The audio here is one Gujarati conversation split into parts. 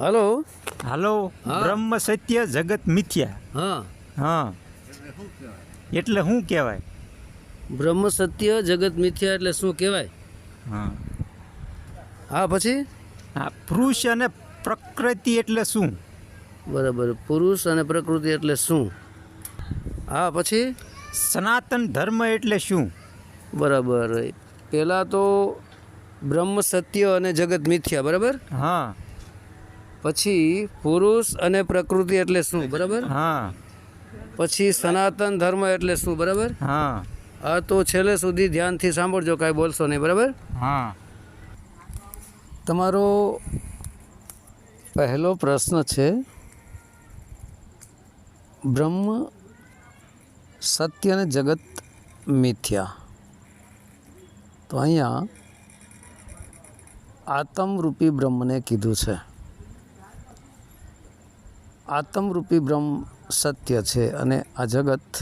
હલો. હાલો. બ્રહ્મ સત્ય જગત મિથ્યા. હા. હા. એટલે શું કહેવાય? બ્રહ્મ સત્ય જગત મિથ્યા એટલે શું કહેવાય? હા. હા પછી? હા પુરુષ અને પ્રકૃતિ એટલે શું? બરાબર. પુરુષ અને પ્રકૃતિ એટલે શું? હા પછી? સનાતન ધર્મ એટલે શું? બરાબર. પહેલાં તો બ્રહ્મ સત્ય અને જગત મિથ્યા બરાબર? હા. પછી પુરુષ અને પ્રકૃતિ એટલે શું બરાબર? હા. પછી સનાતન ધર્મ એટલે શું બરાબર? હા. આ તો છેલ્લે સુધી ધ્યાનથી સાંભળજો કાંઈ બોલશો નહીં બરાબર? હા. તમારો પહેલો પ્રશ્ન છે બ્રહ્મ સત્ય અને જગત મિથ્યા. તો અહીંયા આતમરૂપી બ્રહ્મને કીધું છે. આત્મરૂપી બ્રહ્મ સત્ય છે અને આ જગત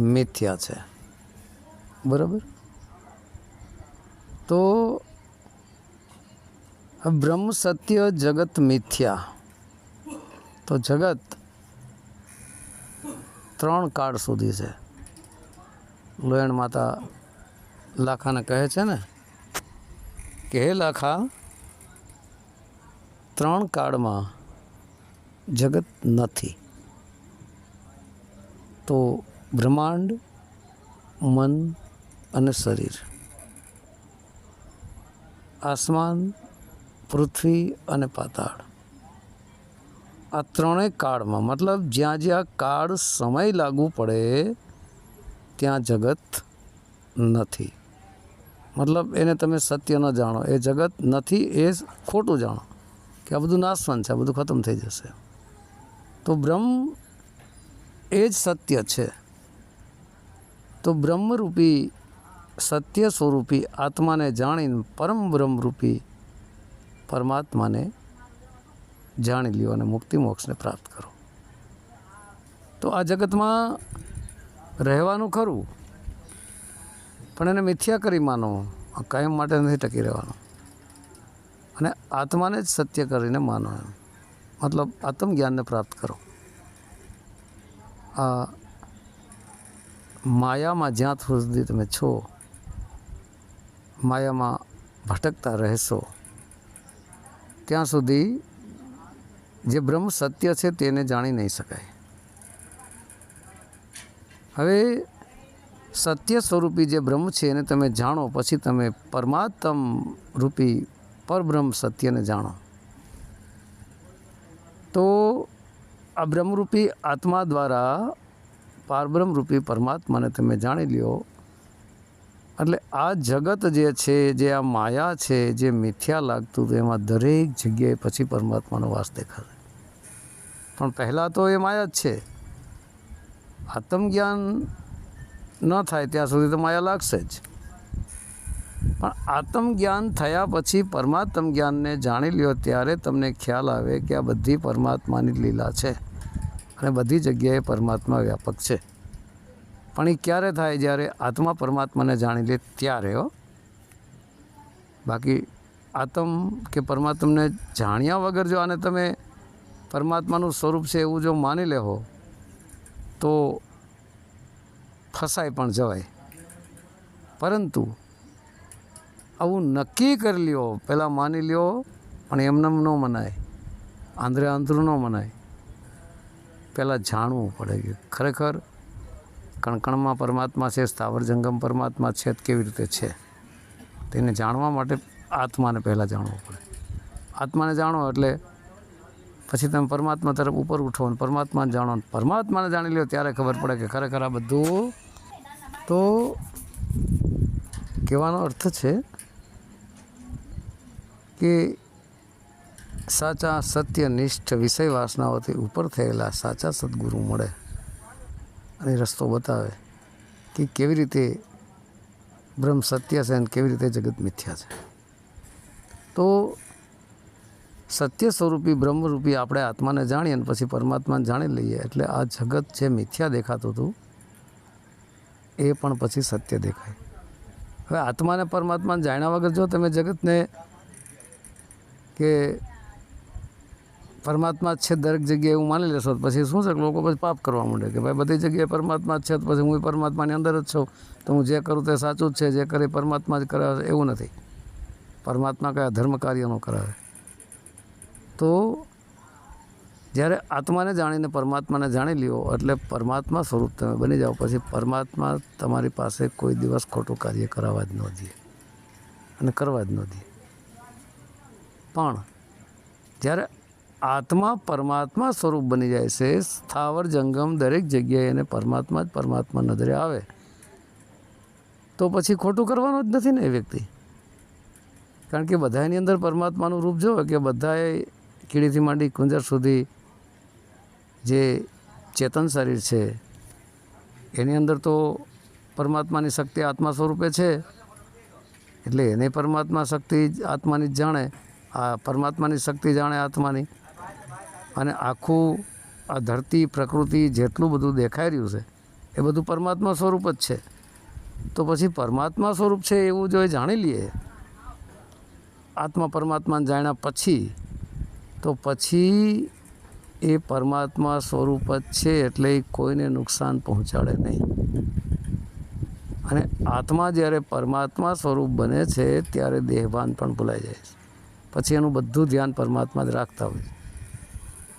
મિથ્યા છે. બરાબર? તો બ્રહ્મ સત્ય, જગત મિથ્યા. તો જગત ત્રણ કાળ સુધી છે. લોયણ માતા લાખાને કહે છે ને કે, હે લાખા, ત્રણ કાળમાં જગત નથી. તો બ્રહ્માંડ, મન અને શરીર. આસમાન, પૃથ્વી અને પાતાળ. આ ત્રણેય કાળમાં, મતલબ જ્યાં જ્યાં કાળ સમય લાગુ પડે, ત્યાં જગત નથી. મતલબ એને તમે સત્ય ન જાણો. એ જગત નથી, એ ખોટું જાણો. કે આ બધું નાશવાન છે, આ બધું ખતમ થઈ જશે. તો બ્રહ્મ એ જ સત્ય છે. તો બ્રહ્મરૂપી સત્ય સ્વરૂપી આત્માને જાણીને પરમ બ્રહ્મરૂપી પરમાત્માને જાણી લ્યો અને મુક્તિ મોક્ષને પ્રાપ્ત કરો. તો આ જગતમાં રહેવાનું ખરું, પણ એને મિથ્યા કરી માનો, કાયમ માટે નથી ટકી રહેવાનું. અને આત્માને જ સત્ય કરીને માનો એમ. મતલબ આત્મજ્ઞાનને પ્રાપ્ત કરો. આ માયામાં જ્યાં સુધી તમે છો, માયામાં ભટકતા રહેશો, ત્યાં સુધી જે બ્રહ્મ સત્ય છે તેને જાણી નહીં શકાય. હવે સત્ય સ્વરૂપી જે બ્રહ્મ છે એને તમે જાણો, પછી તમે પરમાત્મ રૂપી પરબ્રહ્મ સત્યને જાણો. તો આ બ્રહ્મરૂપી આત્મા દ્વારા પારબ્રહ્મરૂપી પરમાત્માને તમે જાણી લ્યો. એટલે આ જગત જે છે, જે આ માયા છે, જે મિથ્યા લાગતું હતું, એમાં દરેક જગ્યાએ પછી પરમાત્માનો વાસ દેખાશે. પણ પહેલાં તો એ માયા જ છે. આત્મજ્ઞાન ન થાય ત્યાં સુધી તો માયા લાગશે જ. પણ આત્મજ્ઞાન થયા પછી પરમાત્મ જ્ઞાનને જાણી લ્યો ત્યારે તમને ખ્યાલ આવે કે આ બધી પરમાત્માની લીલા છે. અને બધી જગ્યાએ પરમાત્મા વ્યાપક છે. પણ એ ક્યારે થાય જ્યારે આત્મા પરમાત્માને જાણી લે ત્યારે, હો. બાકી આત્મ કે પરમાત્મને જાણ્યા વગર જો આને તમે પરમાત્માનું સ્વરૂપ છે એવું જો માની લેહો તો ફસાય પણ જવાય. પરંતુ આવું નક્કી કરી લ્યો. પહેલાં માની લ્યો, પણ એમને ન મનાય. આંધ્રે આંધળું ન મનાય. પહેલાં જાણવું પડે કે ખરેખર કણકણમાં પરમાત્મા છે, સ્થાવર જંગમ પરમાત્મા છે કેવી રીતે છે? તેને જાણવા માટે આત્માને પહેલાં જાણવું પડે. આત્માને જાણો એટલે પછી તમે પરમાત્મા તરફ ઉપર ઉઠો અને પરમાત્માને જાણો અને પરમાત્માને જાણી લો ત્યારે ખબર પડે કે ખરેખર આ બધું તો કહેવાનો અર્થ છે કે સાચા સત્યનિષ્ઠ વિષય વાસનાઓથી ઉપર થયેલા સાચા સદગુરુ મળે અને રસ્તો બતાવે કે કેવી રીતે બ્રહ્મ સત્ય છે અને કેવી રીતે જગત મિથ્યા છે. તો સત્ય સ્વરૂપી, બ્રહ્મરૂપી આપણે આત્માને જાણીએ અને પછી પરમાત્માને જાણી લઈએ એટલે આ જગત જે મિથ્યા દેખાતું હતું, એ પણ પછી સત્ય દેખાય. હવે આત્માને પરમાત્માને જાણ્યા વગર જો તમે જગતને કે પરમાત્મા જ છે દરેક જગ્યાએ એવું માની લેશો પછી શું છે કે લોકો પછી પાપ કરવા માંડે કે ભાઈ બધી જગ્યાએ પરમાત્મા જ છે તો પછી હું પરમાત્માની અંદર જ છું તો હું જે કરું તે સાચું જ છે, જે કરે પરમાત્મા જ કરાવે એવું નથી. પરમાત્મા કયા ધર્મ કાર્યનો કરાવે? તો જ્યારે આત્માને જાણીને પરમાત્માને જાણી લ્યો એટલે પરમાત્મા સ્વરૂપ તમે બની જાઓ. પછી પરમાત્મા તમારી પાસે કોઈ દિવસ ખોટું કાર્ય કરાવવા જ ન દે અને કરવા જ ન દે. પણ જ્યારે આત્મા પરમાત્મા સ્વરૂપ બની જાય છે, સ્થાવર જંગમ દરેક જગ્યાએ એને પરમાત્મા જ પરમાત્મા નજરે આવે, તો પછી ખોટું કરવાનું જ નથી ને એ વ્યક્તિ. કારણ કે બધાની અંદર પરમાત્માનું રૂપ જોવે કે બધાએ કીડીથી માંડી કુંજર સુધી જે ચેતન શરીર છે, એની અંદર તો પરમાત્માની શક્તિ આત્મા સ્વરૂપે છે. એટલે એને પરમાત્મા શક્તિ આત્માની જ જાણે આ પરમાત્માની શક્તિ જાણે આત્માની. અને આખું આ ધરતી, પ્રકૃતિ જેટલું બધું દેખાઈ રહ્યું છે, એ બધું પરમાત્મા સ્વરૂપ જ છે. તો પછી પરમાત્મા સ્વરૂપ છે એવું જો એ જાણી લઈએ, આત્મા પરમાત્માને જાણ્યા પછી, તો પછી એ પરમાત્મા સ્વરૂપ જ છે એટલે કોઈને નુકસાન પહોંચાડે નહીં. અને આત્મા જ્યારે પરમાત્મા સ્વરૂપ બને છે, ત્યારે દેહભાન પણ ભૂલાઈ જાય છે. પછી એનું બધું ધ્યાન પરમાત્મા જ રાખતા હોય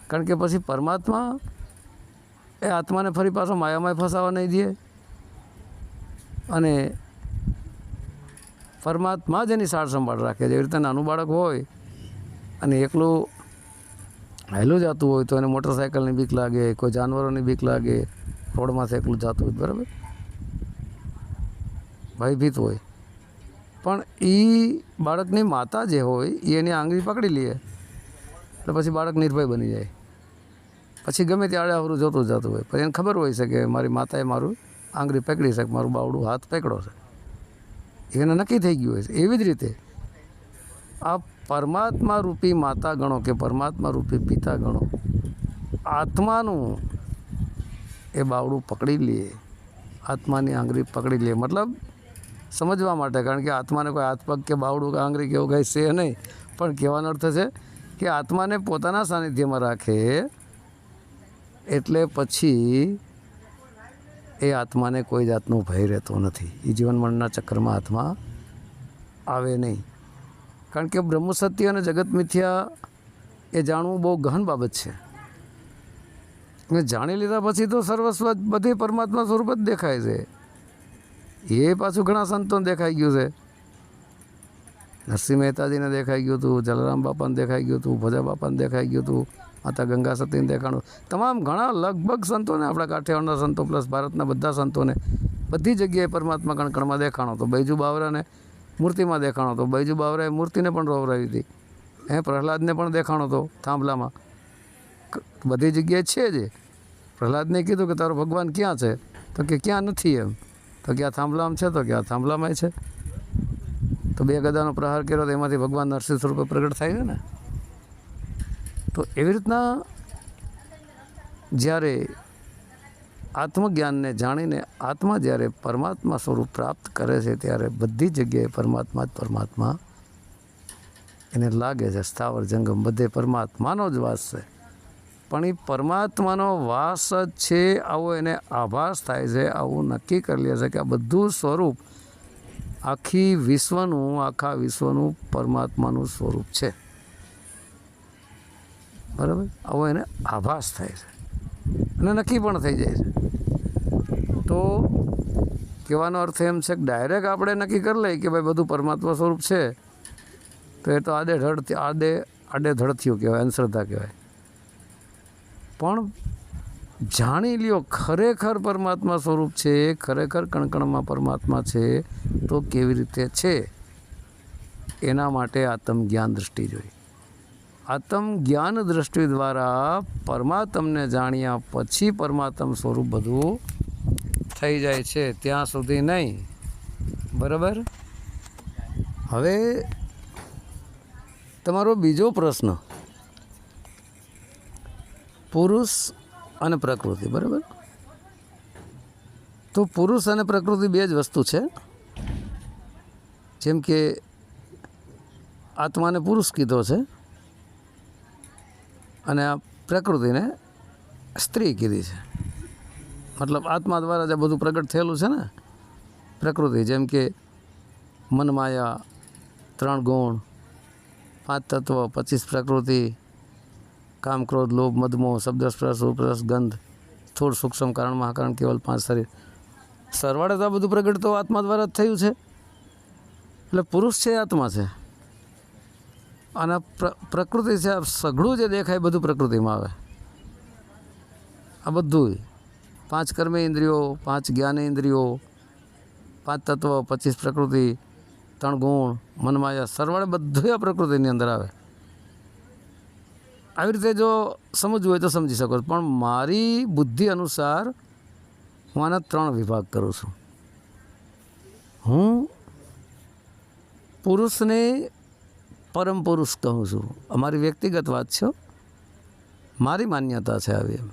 કારણ કે પછી પરમાત્મા એ આત્માને ફરી પાછો માયામાં ફસાવા નહીં દે અને પરમાત્મા જ એની સાર સંભાળ રાખે છે. એવી રીતે નાનું બાળક હોય અને એકલું હાયલું જતું હોય તો એને મોટરસાઇકલની બીક લાગે, કોઈ જાનવરોની બીક લાગે, રોડમાંથી એકલું જતું હોય બરાબર? ભયભીત હોય. પણ એ બાળકની માતા જે હોય એ એની આંગળી પકડી લે. એટલે પછી બાળક નિર્ભય બની જાય. પછી ગમે ત્યારે આવરું જોતું જતું હોય. પછી એને ખબર હોય છે કે મારી માતાએ મારું આંગળી પકડી છે, મારું બાવડું હાથ પકડો છે. એને નક્કી થઈ ગયું હોય છે. એવી જ રીતે આ પરમાત્મા રૂપી માતા ગણો કે પરમાત્મા રૂપી પિતા ગણો, આત્માનું એ બાવડું પકડી લે. આત્માની આંગળી પકડી લે. મતલબ સમજવા માટે, કારણ કે આત્માને કોઈ હાથપગ કે બાવડું કે આંગળી કે એવું કંઈ છે નહીં. પણ કહેવાનો અર્થ છે કે આત્માને પોતાના સાનિધ્યમાં રાખે એટલે પછી એ આત્માને કોઈ જાતનો ભય રહેતો નથી. એ જીવન મરણના ચક્કરમાં આત્મા આવે નહીં. કારણ કે બ્રહ્મ સત્ય અને જગત મિથ્યા એ જાણવું બહુ ગહન બાબત છે. જાણી લીધા પછી તો સર્વસ્વ બધી પરમાત્મા સ્વરૂપ જ દેખાય છે. એ પાછું ઘણા સંતોને દેખાઈ ગયું છે. નરસિંહ મહેતાજીને દેખાઈ ગયું હતું, જલારામ બાપાને દેખાઈ ગયું હતું, ભજા બાપાને દેખાઈ ગયું હતું, માતા ગંગા સતીને દેખાણું. તમામ ઘણા લગભગ સંતોને, આપણા કાઠિયાવાડના સંતો પ્લસ ભારતના બધા સંતોને બધી જગ્યાએ પરમાત્મા કણકણમાં દેખાણો હતો. બૈજુ બાવરાને મૂર્તિમાં દેખાણો હતો. બૈજુ બાવરાએ મૂર્તિને પણ રોવરાવી હતી. એ પ્રહલાદને પણ દેખાણો હતો થાંભલામાં. બધી જગ્યાએ છે જ પ્રહલાદને કીધું કે તારો ભગવાન ક્યાં છે? તો કે ક્યાં નથી એમ. તો ક્યાં થાંભલામાં છે તો ક્યાં થાંભલામાં છે. તો બે ગદાનો પ્રહાર કર્યો તો એમાંથી ભગવાન નરસિંહ સ્વરૂપે પ્રગટ થાય છે ને. તો એવી રીતના જ્યારે આત્મજ્ઞાનને જાણીને આત્મા જ્યારે પરમાત્મા સ્વરૂપ પ્રાપ્ત કરે છે ત્યારે બધી જગ્યાએ પરમાત્મા જ પરમાત્મા. એને લાગે છે, સ્થાવર જંગમ બધે પરમાત્માનો જ વાસ છે. પણ એ પરમાત્માનો વાસ જ છે, આવો એને આભાસ થાય છે, આવું નક્કી કરી લે છે કે આ બધું સ્વરૂપ આખી વિશ્વનું, આખા વિશ્વનું પરમાત્માનું સ્વરૂપ છે. બરાબર? આવો એને આભાસ થાય છે. અને નક્કી પણ થઈ જાય છે. તો કહેવાનો અર્થ એમ છે કે ડાયરેક્ટ આપણે નક્કી કરી લઈએ કે ભાઈ બધું પરમાત્મા સ્વરૂપ છે, તો એ તો આડે ધડ આડે આડે ધડથિયું કહેવાય, અંધશ્રદ્ધા કહેવાય. પણ જાણી લ્યો, ખરેખર પરમાત્મા સ્વરૂપ છે, ખરેખર કણકણમાં પરમાત્મા છે, તો કેવી રીતે છે? એના માટે આત્મ જ્ઞાન દૃષ્ટિ જોઈ. આત્મ જ્ઞાન દૃષ્ટિ દ્વારા પરમાત્મને જાણ્યા પછી પરમાત્મ સ્વરૂપ બધું થઈ જાય છે, ત્યાં સુધી નહીં. બરાબર? હવે તમારો બીજો પ્રશ્ન. પુરુષ અને પ્રકૃતિ, બરાબર? તો પુરુષ અને પ્રકૃતિ બે જ વસ્તુ છે. જેમ કે આત્માને પુરુષ કીધો છે અને આ પ્રકૃતિને સ્ત્રી કીધી છે. મતલબ આત્મા દ્વારા જે બધું પ્રગટ થયેલું છે ને પ્રકૃતિ. જેમ કે મનમાયા, ત્રણ ગુણ, પાંચ તત્વ, પચીસ પ્રકૃતિ કામ, ક્રોધ, લોભ, મદમોહ શબ્દ સ્પર્શ રૂપરસ, ગંધ સ્થૂળ સૂક્ષ્મ કારણ, મહાકારણ, કેવલ પાંચ શરીર. સરવાળે તો આ બધું પ્રગટ તો આત્મા દ્વારા જ થયું છે. એટલે પુરુષ છે, આત્મા છે. અને પ્રકૃતિ છે, આ સઘળું જે દેખાય બધું પ્રકૃતિમાં આવે. આ બધું પાંચ કર્મ ઇન્દ્રિયો, પાંચ જ્ઞાન ઇન્દ્રિયો, પાંચ તત્વ, પચીસ પ્રકૃતિ, ત્રણ ગુણ મનમાયા સરવાળે બધું આ પ્રકૃતિની અંદર આવે. આવી રીતે જો સમજવું હોય તો સમજી શકો. પણ મારી બુદ્ધિ અનુસાર હું આના ત્રણ વિભાગ કરું છું. હું પુરુષને પરમ પુરુષ કહું છું. અમારી વ્યક્તિગત વાત છે મારી માન્યતા છે આવી એમ.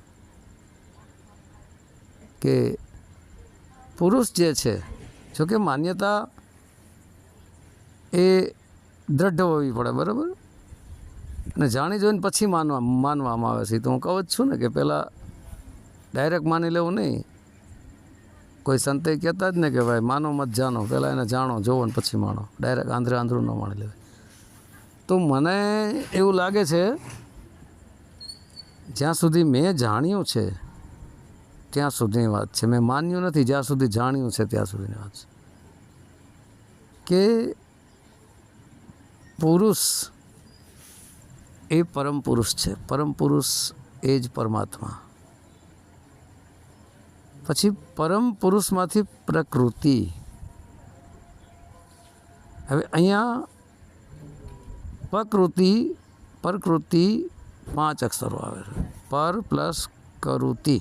કે પુરુષ જે છે જોકે માન્યતા એ દ્રઢ હોવી પડે, બરાબર? અને જાણી જોઈને પછી માનવા માનવામાં આવે છે. તો હું કહું જ છું ને કે પહેલાં ડાયરેક્ટ માની લેવું નહીં. કોઈ સંતે કહેતા જ ને કે ભાઈ, માનો મત જાણો. પહેલાં એને જાણો, જોવો ને પછી માણો. ડાયરેક્ટ આંધ્રે આંધળું ન માની લેવાય. તો મને એવું લાગે છે, જ્યાં સુધી મેં જાણ્યું છે, ત્યાં સુધીની વાત છે. મેં માન્યું નથી, જ્યાં સુધી જાણ્યું છે, ત્યાં સુધીની વાત છે. કે પુરુષ એ પરમ પુરુષ છે. પરમ પુરુષ એ જ પરમાત્મા. પછી પરમ પુરુષમાંથી પ્રકૃતિ. હવે અહીંયા પ્રકૃતિ પ્રકૃતિ પાંચ અક્ષરો આવે છે. પર પ્લસ કૃતિ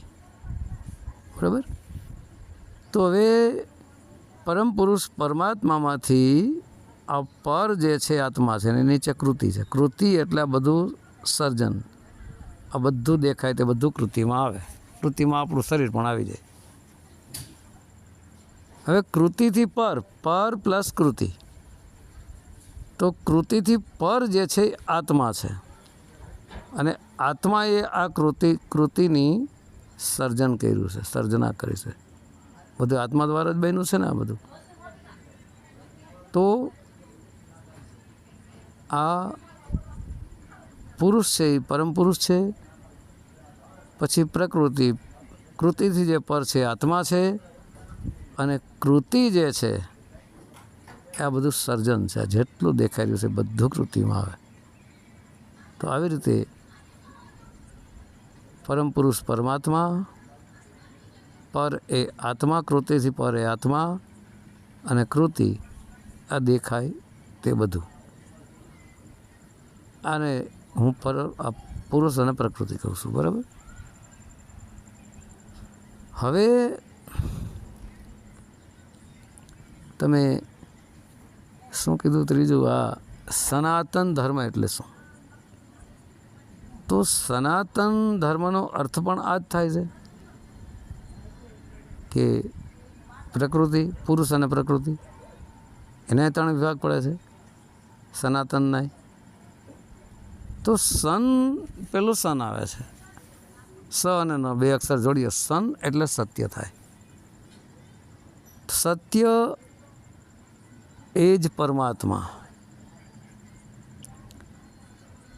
બરાબર? તો હવે પરમ પુરુષ પરમાત્મામાંથી આ પર જે છે આત્મા છે એની નીચે કૃતિ છે. કૃતિ એટલે આ બધું સર્જન. આ બધું દેખાય તે બધું કૃતિમાં આવે. કૃતિમાં આપણું શરીર પણ આવી જાય. હવે કૃતિથી પર પર પ્લસ કૃતિ. તો કૃતિથી પર જે છે એ આત્મા છે. અને આત્માએ આ કૃતિ, કૃતિની સર્જન કર્યું છે, સર્જના કરી છે. બધું આત્મા દ્વારા જ બન્યું છે ને આ બધું? તો આ પુરુષ છે, એ પરમ પુરુષ છે. પછી પ્રકૃતિ. કૃતિથી જે પર છે આત્મા છે. અને કૃતિ જે છે આ બધું સર્જન છે. જેટલું દેખાઈ રહ્યું છે બધું કૃતિમાં આવે. તો આવી રીતે પરમ પુરુષ પરમાત્મા, પર એ આત્મા, કૃતિથી પર એ આત્મા અને કૃતિ, આ દેખાય તે બધું. આને હું પર પુરુષ અને પ્રકૃતિ કહું છું, બરાબર? હવે તમે શું કીધું ત્રીજું? આ સનાતન ધર્મ એટલે શું? તો સનાતન ધર્મનો અર્થ પણ આ જ થાય છે કે પ્રકૃતિ, પુરુષ અને પ્રકૃતિ, એને ત્રણ વિભાગ પડે છે. સનાતનના તો સન, પેલું સન આવે છે. સ અને ન, બે અક્ષર જોડીએ. સન એટલે સત્ય થાય. સત્ય એ જ પરમાત્મા.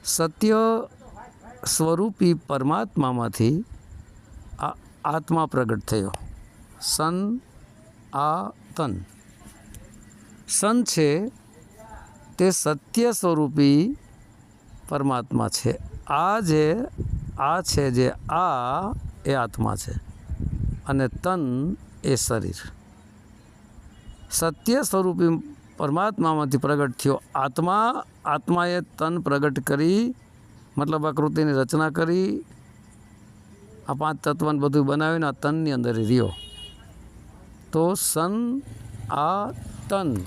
સત્ય સ્વરૂપી પરમાત્મામાંથી આ આત્મા પ્રગટ થયો. સન, આ, તન. સન છે તે સત્ય સ્વરૂપી પરમાત્મા છે. આ જે, આ છે જે, આ એ આત્મા છે. અને તન એ શરીર. સત્ય સ્વરૂપી પરમાત્મામાંથી પ્રગટ થયો. આત્મા, આત્માએ તન પ્રગટ કરી, મતલબ આકૃતિની રચના કરી, આ પાંચ તત્વને બધું બનાવીને આ તનની અંદર રહ્યો. તો સન, આ તન.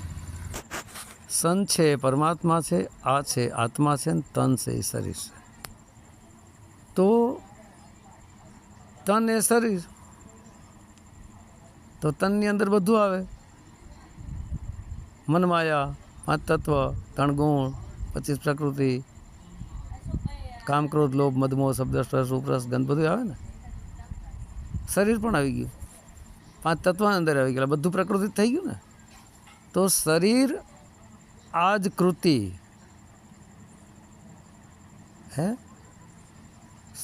સન છે, પરમાત્મા છે, આ છે, આત્મા છે ને તન છે, એ શરીર છે. તો તન એ શરીર. તો તનની અંદર બધું આવે. મનમાયા, પાંચ તત્વ, ત્રણ ગુણ, પચીસ પ્રકૃતિ કામ લોભ મદમોહ શબ્દ સ્પર્શ ઉપરસ, ગંધ બધું આવે ને? શરીર પણ આવી ગયું. પાંચ તત્વ અંદર આવી ગયેલા બધું પ્રકૃતિ થઈ ગયું ને? તો શરીર આ જ કૃતિ, હે?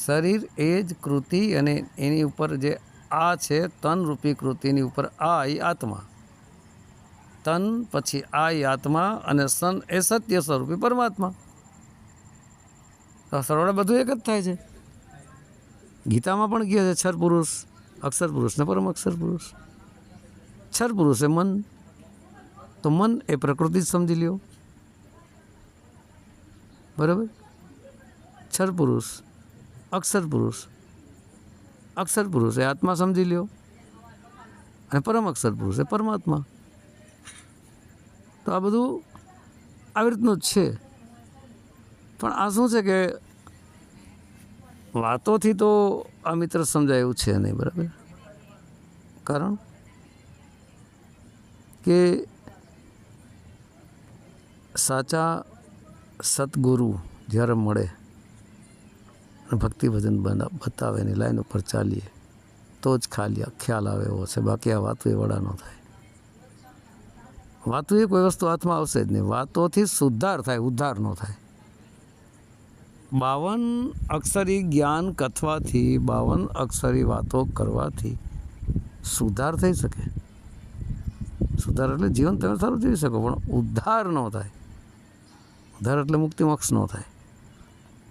શરીર એ જ કૃતિ અને એની ઉપર જે આ છે, તન રૂપી કૃતિની ઉપર આ એ આત્મા. તન પછી આ એ આત્મા અને સન એ સત્ય સ્વરૂપી પરમાત્મા. તો સરવાળે બધું એક જ થાય છે. ગીતામાં પણ કહે છે, છર પુરુષ અક્ષર પુરુષ ને પરમ અક્ષર પુરુષ. છર પુરુષ એ મન તો મન એ પ્રકૃતિ જ સમજી લ્યો. બરાબર? છર પુરુષ, અક્ષર પુરુષ અક્ષર પુરુષ એ આત્મા સમજી લ્યો. અને પરમ અક્ષર પુરુષ એ પરમાત્મા. તો આ બધું આવી રીતનું જ છે. પણ આ શું છે કે વાતોથી તો આ મિત્ર સમજાય એવું છે નહીં, બરાબર? કારણ કે સાચા સદગુરુ જ્યારે મળે અને ભક્તિ ભજન બના, બતાવે એની લાઈન ઉપર ચાલીએ, તો જ ખાલી ખ્યાલ આવે એવો છે બાકી આ વાતો એ વડા ન થાય? વાતો એ કોઈ વસ્તુ હાથમાં આવશે જ નહીં. વાતોથી સુધાર થાય ઉદ્ધાર ન થાય. બાવન અક્ષરી જ્ઞાન કથવાથી, બાવન અક્ષરી વાતો કરવાથી સુધાર થઈ શકે. સુધાર એટલે જીવન તમે સારું જીવી શકો, પણ ઉદ્ધાર ન થાય. ઉદ્ધાર એટલે મુક્તિ મોક્ષ ન થાય.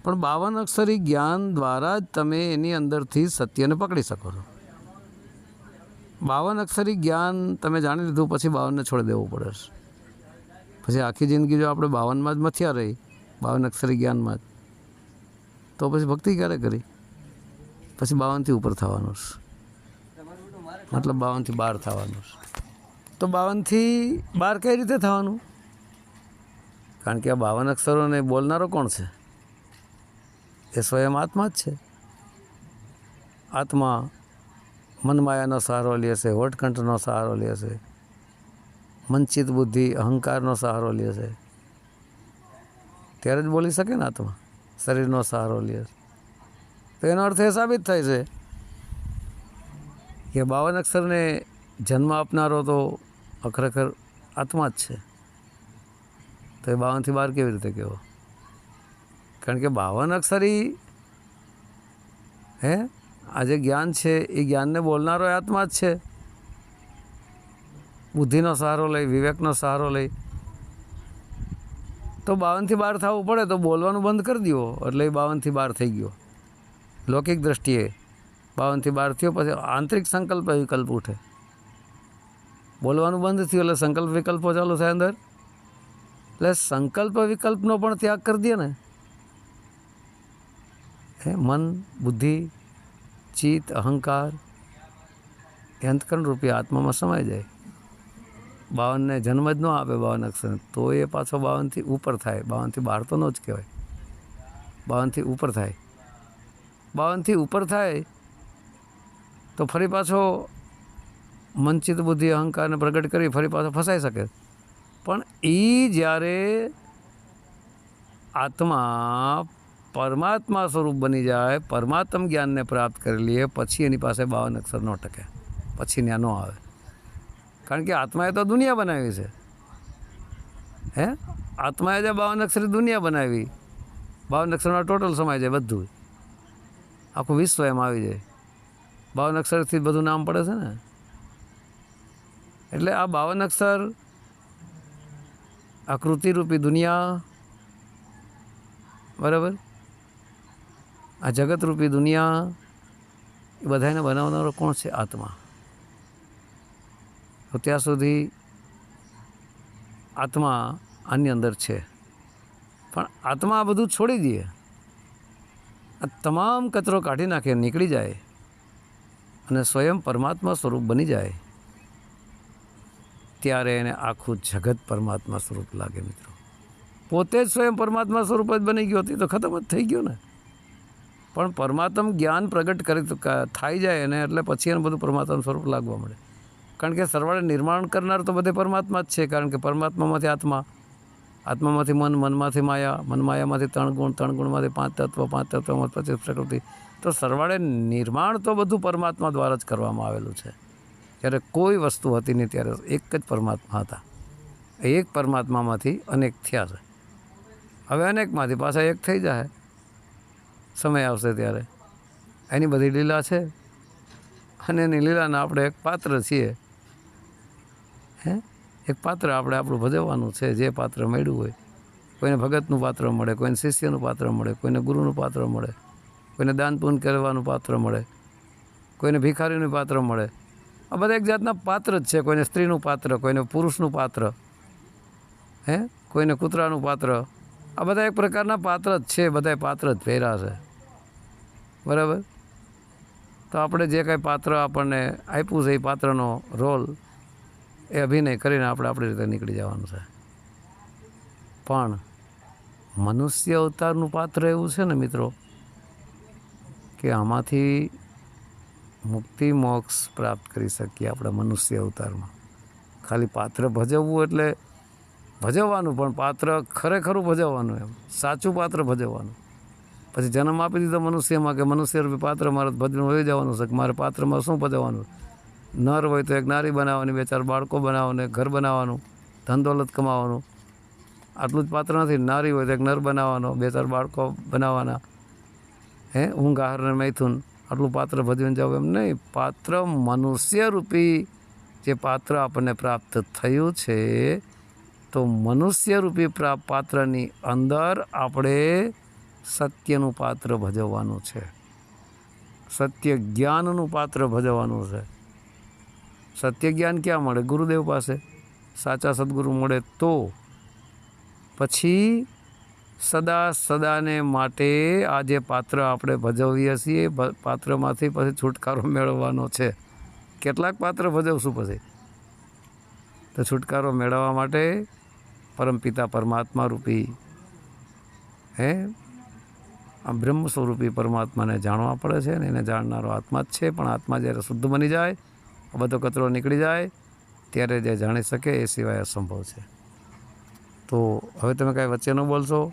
પણ બાવન અક્ષરી જ્ઞાન દ્વારા જ તમે એની અંદરથી સત્યને પકડી શકો છો. બાવન અક્ષરી જ્ઞાન તમે જાણી લીધું, પછી બાવનને છોડી દેવું પડે છે. પછી આખી જિંદગી જો આપણે બાવનમાં જ મથ્યા રહી, બાવન અક્ષરી જ્ઞાનમાં જ, તો પછી ભક્તિ ક્યારે કરી? પછી બાવનથી ઉપર થવાનું છે. મતલબ બાવનથી બાર થવાનું છે. તો બાવનથી બાર કઈ રીતે થવાનું? કારણ કે આ બાવન અક્ષરોને બોલનારો કોણ છે? એ સ્વયં આત્મા જ છે. આત્મા મનમાયાનો સહારો લે છે વટકંઠનો સહારો લે છે મનચિત બુદ્ધિ, અહંકારનો સહારો લે છે. ત્યારે જ બોલી શકે ને આત્મા, શરીરનો સહારો લે છે. તો એનો અર્થ એ સાબિત થાય છે કે બાવન અક્ષરને જન્મ આપનારો તો અખરેખર આત્મા જ છે. તો એ બાવનથી બાર કેવી રીતે કહેવો કારણ કે બાવન અક્ષરી, હે? આ જે જ્ઞાન છે, એ જ્ઞાનને બોલનારો આત્મા જ છે. બુદ્ધિનો સહારો લઈ, વિવેકનો સહારો લઈ. તો બાવનથી બાર થવું પડે તો બોલવાનું બંધ કરી દો એટલે એ બાવનથી બાર થઈ ગયો. લૌકિક દ્રષ્ટિએ બાવનથી બાર થયો, પછી આંતરિક સંકલ્પ વિકલ્પ ઉઠે. બોલવાનું બંધ થયું એટલે સંકલ્પ વિકલ્પો ચાલુ થાય અંદર. એટલે સંકલ્પ વિકલ્પનો પણ ત્યાગ કરી દે ને. એ મન, બુદ્ધિ, ચિત્ત, અહંકાર અંતકરણ રૂપી આત્મામાં સમાઈ જાય. બાવનને જન્મ જ ન આપે બાવન અક્ષર. તો એ પાછો બાવનથી ઉપર થાય. બાવનથી બહાર તો ન જ કહેવાય. બાવનથી ઉપર થાય. બાવનથી ઉપર થાય તો ફરી પાછો મનચિત બુદ્ધિ અહંકારને પ્રગટ કરી ફરી પાછો ફસાઈ શકે. પણ એ જ્યારે આત્મા પરમાત્મા સ્વરૂપ બની જાય, પરમાત્મ જ્ઞાનને પ્રાપ્ત કરી લઈએ પછી એની પાસે બાવન અક્ષર ન ટકે. પછી ત્યાં ન આવે. કારણ કે આત્માએ તો દુનિયા બનાવી છે. હે? આત્માએ જે બાવન અક્ષરે દુનિયા બનાવી. બાવન અક્ષરમાં ટોટલ સમાય જાય બધું આખું વિશ્વ એમ આવી જાય. બાવન અક્ષરથી બધું નામ પડે છે ને? એટલે આ બાવન અક્ષર આકૃતિરૂપી દુનિયા. બરાબર? આ જગતરૂપી દુનિયા, એ બધાને બનાવનારો કોણ છે? આત્મા. તો ત્યાં સુધી આત્મા આની અંદર છે. પણ આત્મા આ બધું છોડી દઈએ આ તમામ કચરો કાઢી નાખે, નીકળી જાય. અને સ્વયં પરમાત્મા સ્વરૂપ બની જાય. ત્યારે એને આખું જગત પરમાત્મા સ્વરૂપ લાગે મિત્રો. પોતે જ સ્વયં પરમાત્મા સ્વરૂપ જ બની ગયો હતી તો ખતમ જ થઈ ગયો ને. પણ પરમાત્મ જ્ઞાન પ્રગટ કરી થાય જાય એને, એટલે પછી એને બધું પરમાત્મા સ્વરૂપ લાગવા મળે કારણ કે સરવાળે નિર્માણ કરનાર તો બધે પરમાત્મા જ છે, કારણ કે પરમાત્મામાંથી આત્મા, આત્મામાંથી મન, મનમાંથી માયા મનમાયામાંથી ત્રણ ગુણ, ત્રણ ગુણમાંથી પાંચ તત્વ, પાંચ તત્વમાંથી પચીસ પ્રકૃતિ. તો સરવાળે નિર્માણ તો બધું પરમાત્મા દ્વારા જ કરવામાં આવેલું છે. જ્યારે કોઈ વસ્તુ હતી નહીં ત્યારે એક જ પરમાત્મા હતા. એક પરમાત્મામાંથી અનેક થયા છે. હવે અનેકમાંથી પાછા એક થઈ જાય સમય આવશે ત્યારે. એની બધી લીલા છે. અને એની લીલાના આપણે એક પાત્ર છીએ. હે? એક પાત્ર આપણે આપણું ભજવવાનું છે. જે પાત્ર મળ્યું હોય. કોઈને ભગતનું પાત્ર મળે, કોઈને શિષ્યનું પાત્ર મળે, કોઈને ગુરુનું પાત્ર મળે, કોઈને દાન પૂન કરવાનું પાત્ર મળે, કોઈને ભિખારીનું પાત્ર મળે. આ બધા એક જાતના પાત્ર જ છે. કોઈને સ્ત્રીનું પાત્ર, કોઈને પુરુષનું પાત્ર, હે? કોઈને કૂતરાનું પાત્ર. આ બધા એક પ્રકારના પાત્ર જ છે. બધા પાત્ર જ પહેર્યા છે. બરાબર? તો આપણે જે કાંઈ પાત્ર આપણને આપ્યું છે, એ પાત્રનો રોલ, એ અભિનય કરીને આપણે આપણી રીતે નીકળી જવાનું છે. પણ મનુષ્ય અવતારનું પાત્ર એવું છે ને મિત્રો, કે આમાંથી મુક્તિ મોક્ષ પ્રાપ્ત કરી શકીએ આપણે મનુષ્ય અવતારમાં. ખાલી પાત્ર ભજવવું એટલે ભજવવાનું, પણ પાત્ર ખરેખરું ભજવવાનું એમ. સાચું પાત્ર ભજવવાનું. પછી જન્મ આપી દીધો મનુષ્યમાં કે મનુષ્ય રૂપી પાત્ર મારે ભજનું હોઈ જવાનું છે કે મારે પાત્રમાં શું ભજવવાનું? નર હોય તો એક નારી બનાવવાની, બે ચાર બાળકો બનાવવાને ઘર બનાવવાનું ધન દોલત કમાવાનું. આટલું જ પાત્ર નથી. નારી હોય તો એક નર બનાવવાનો, બે ચાર બાળકો બનાવવાના. હે, ઊંઘ આહાર મૈથુન. આટલું પાત્ર ભજવીને જાઓ એમ નહીં, પાત્ર મનુષ્ય રૂપી જે પાત્ર આપણને પ્રાપ્ત થયું છે, તો મનુષ્ય રૂપી પાત્રની અંદર આપણે સત્યનું પાત્ર ભજવવાનું છે. સત્ય જ્ઞાનનું પાત્ર ભજવવાનું છે. સત્ય જ્ઞાન ક્યાં મળે? ગુરુદેવ પાસે. સાચા સદગુરુ મળે તો. પછી સદા સદાને માટે આ જે પાત્ર આપણે ભજવીએ છીએ. પાત્રમાંથી પછી છુટકારો મેળવવાનો છે. કેટલાક પાત્ર ભજવશું પછી? તો છુટકારો મેળવવા માટે પરમપિતા પરમાત્મા રૂપી, હે? આ બ્રહ્મ સ્વરૂપી પરમાત્માને જાણવા પડે છે ને એને જાણનારો આત્મા જ છે. પણ આત્મા જ્યારે શુદ્ધ બની જાય, આ બધો કચરો નીકળી જાય, ત્યારે જે જાણી શકે એ સિવાય અસંભવ છે. તો હવે તમે કાંઈ વચ્ચે ન બોલશો?